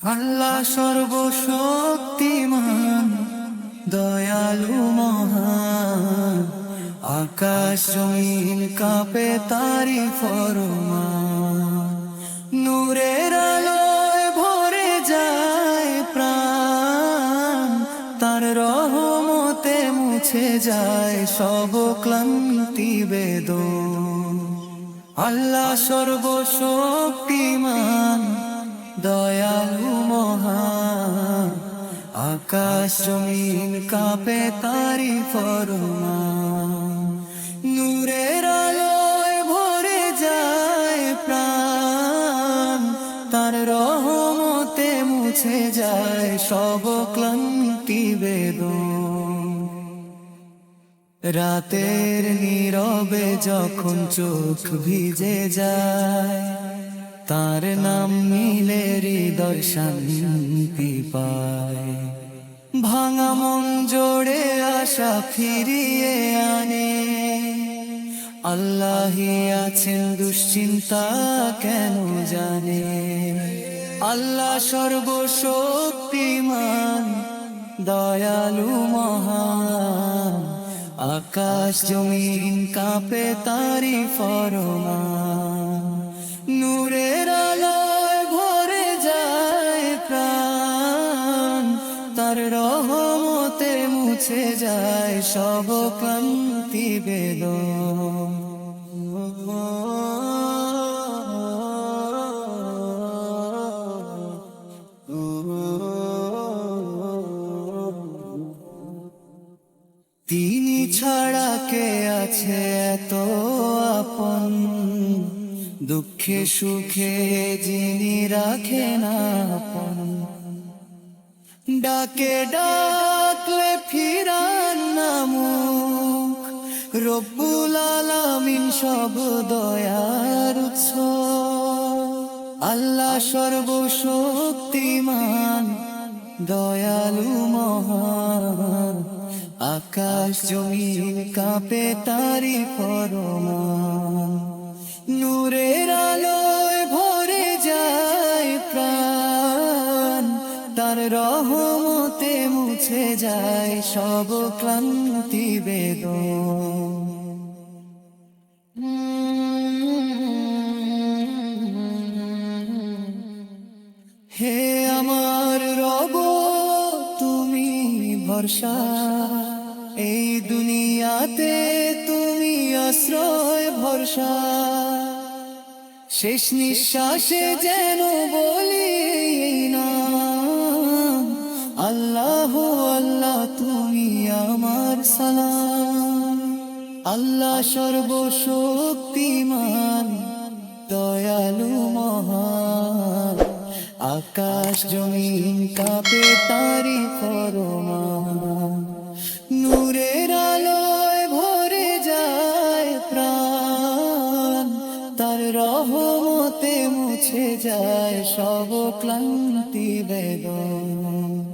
আল্লাহ সর্বশক্তিমান, দয়ালু মহান, আকাশ জমিন কাপে তারি ফরমান। নূরের আলোয় ভরে যায় প্রাণ, তার রহমতে মুছে যায় সব ক্লান্তি বেদন। আল্লাহ সর্বশক্তিমান দয়ালু মহান, আকাশ জমিন কাপে তারি ফরমান। নূরের আলোয় ভরে যায় প্রাণ, তার রহমতে মুছে যায় সব ক্লান্তি বেদন। রাতের নীরবে যখন চোখ ভিজে যায় তার নাম মিলে হৃদয় শান্তি পায়। ভাঙা মন জোড়ে আশা ফিরিয়ে আনে। আল্লাহি আছেন দুশ্চিন্তা কেন জানে? আল্লাহ সর্বশক্তিমান, দয়ালু মহান। আকাশ জমিন কাঁপে তারি ফরমান। নূরের মুছে যায় সব ক্লান্তি বেদন তিনি ছাড়া কে আছে এত আপন? দুঃখে সুখে যিনি রাখেন আপন। ডাকে ডাকলে ফিরান নামুক। রব্বুল আলামিন সব দয়ার উৎস। আল্লাহ সর্বশক্তিমান, দয়ালু মহান। আকাশ জমিন কাঁপে তারি পরমান নূরের আলোয় ভরে যায় প্রাণ। তার রহমতে মুছে যায় সব ক্লান্তি বেদন। হে আমার রব, তুমি ভরসা। এই দুনিয়াতে তুমি আশ্রয়, ভরসা। শেষ নিঃশ্বাসে যেন বলি আল্লাহ সর্বশক্তিমান, দয়ালু মহান। আকাশ জমিন কাপে তারি ফরমান নূরের আলোয় ভরে যায় প্রাণ। তার রহমতে মুছে যায় সব ক্লান্তি বেদন।